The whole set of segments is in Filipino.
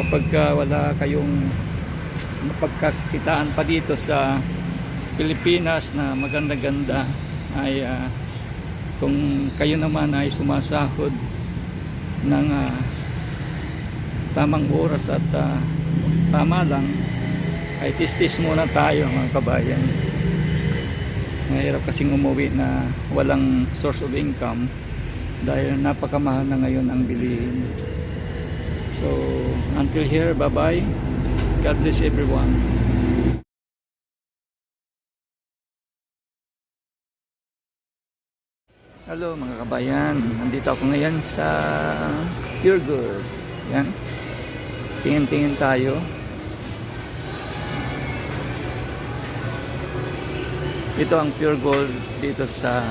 kapag ka wala kayong mapagkakitaan pa dito sa Pilipinas na maganda-ganda ay ah, kung kayo naman ay sumasahod ng ah, tamang oras at ah, tama lang ay tistis muna tayo mga kabayan. Mahirap kasing umuwi na walang source of income dahil napakamahal na ngayon ang bilihin so until here bye bye God bless everyone Hello mga kabayan, nandito ako ngayon sa Pure Gold. Yan. Tingin-tingin tayo. Ito ang Pure Gold dito sa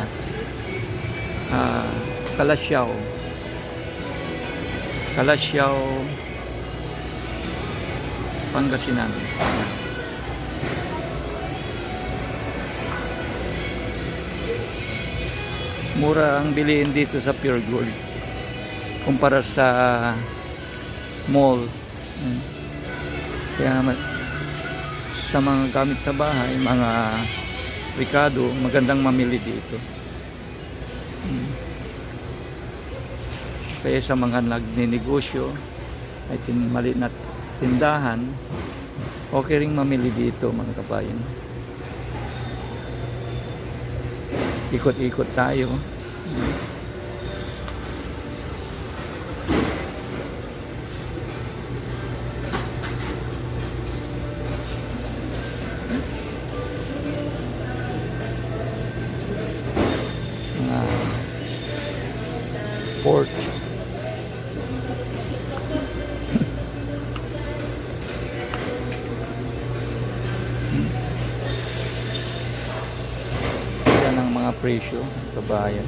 uh, Calasiao. Calasiao, Pangasinan. Mura ang bilihin dito sa Pure Gold kumpara sa mall Mm. kaya sa mga gamit sa bahay mga Ricardo magandang mamili dito Mm. Kaya sa mga nagninegosyo ay tin mali na tindahan okay ring mamili dito mga kabayan ikot-ikot tayo. Mga presyo, kabayan.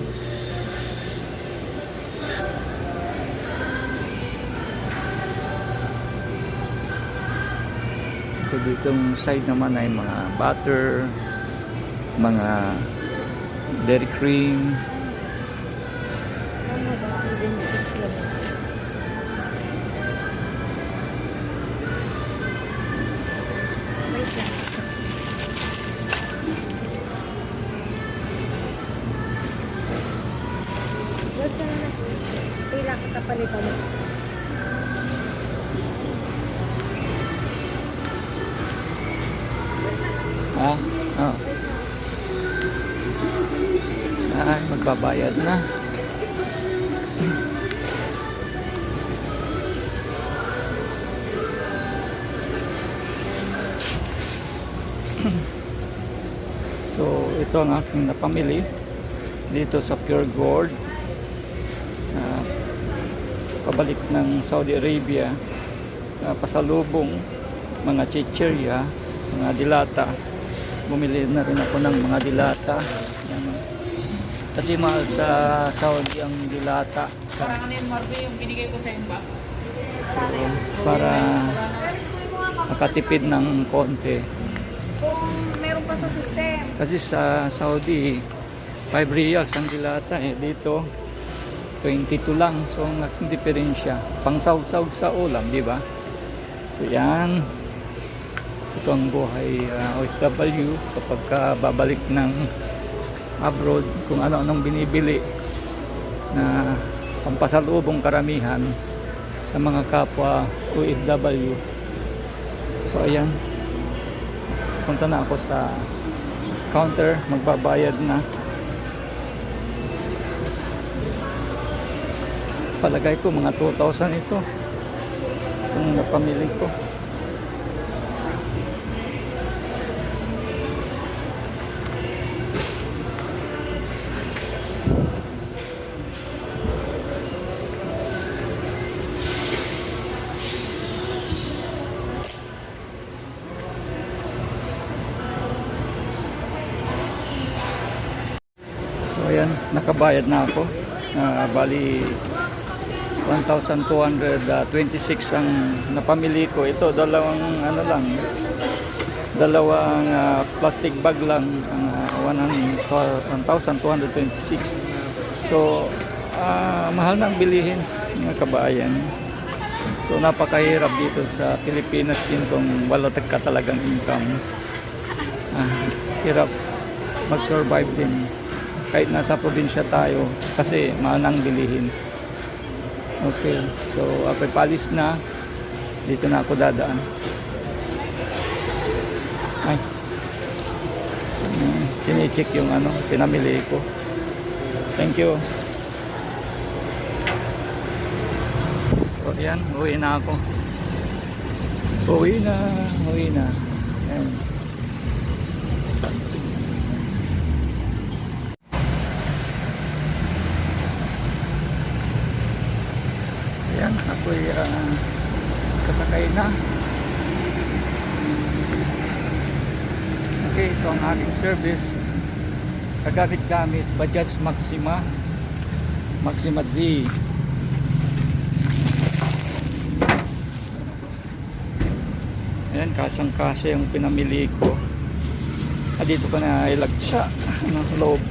So ditong side naman ay mga butter, mga dairy cream, Kita palitan. ha? Oh. Ay, magbabayad na. So, ito ang aking napamili dito sa Pure Gold. Pabalik ng Saudi Arabia. Ah, pasalubong mga chichirya, mga dilata. Bumili na rin ako ng mga dilata. Yan. Kasi mahal sa Saudi ang dilata. Parang ano yung Marbe, yung binigay ko sa inbox. So, para makatipid ng konti. Kung meron pa sa system. Kasi sa Saudi, 5 reals ang dilata eh. Dito, 22 lang. So, ang diferensya. Pang sawsaw sa ulam, di ba? So, yan. Ito ang buhay uh, OFW kapag ka babalik ng abroad kung ano-anong binibili na pampasalubong karamihan sa mga kapwa OFW. So, ayan punta na ako sa counter magbabayad na palagay ko mga 2,000 ito kung napamili ko So ayan, nakabayad na ako. Ah, bali 1,226 ang napamili ko. Ito dalawang ano lang. Dalawang ah, plastic bag lang ang ah, 1,226. So ah, mahal nang bilihin mga kabayan. So napakahirap dito sa Pilipinas din kung wala ka talagang income. Ah, hirap mag-survive din. Kahit nasa probinsya tayo kasi mahal ang bilihin. Okay, so ako'y palis na. Dito na ako dadaan. Ay. Hmm, Sinicheck yung ano, pinamili ko. Thank you. So, yan, uwi na ako. Uwi na, uwi na. Ayan, ah, kasakay na. Okay, ito ang aking service. Kagamit-gamit, Bajaj Maxima. Maxima Z. Ayan, kasang-kasya yung pinamili ko. Ah, dito ko na ilagsa ng loob.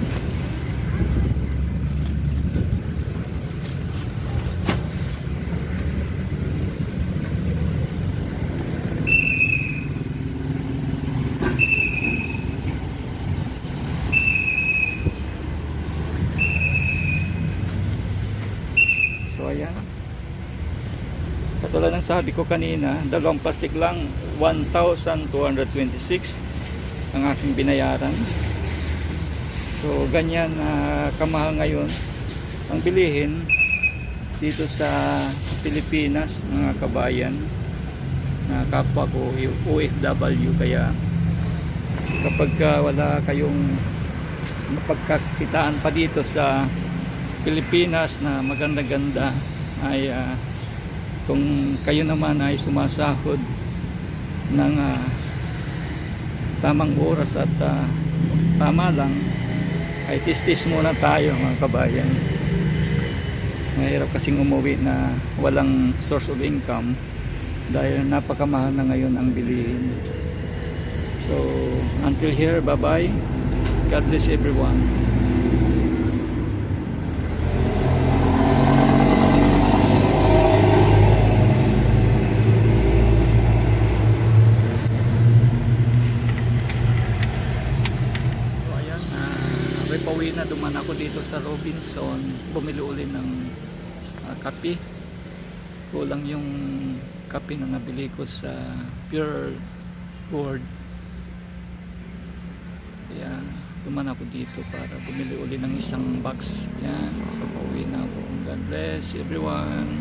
So ayan. Katulad ng sabi ko kanina, dalawang plastic lang, 1,226 ang aking binayaran. So ganyan na kamahal ngayon ang bilihin dito sa Pilipinas mga kabayan na kapwa ko OFW kaya kapag ka wala kayong mapagkakitaan pa dito sa Pilipinas na maganda-ganda ay ah, kung kayo naman ay sumasahod ng ah, tamang oras at ah, tama lang ay tistis muna tayo mga kabayan. Mahirap kasing umuwi na walang source of income dahil napakamahal na ngayon ang bilihin. So until here bye bye God bless everyone So ayan, uh, may pauwi na duman ako dito sa Robinson, bumili uli ng ah, kape. Kulang yung kape na nabili ko sa Pure Gourd. Kaya duman ako dito para bumili uli ng isang box. Yan, so pauwi na ako. God bless everyone.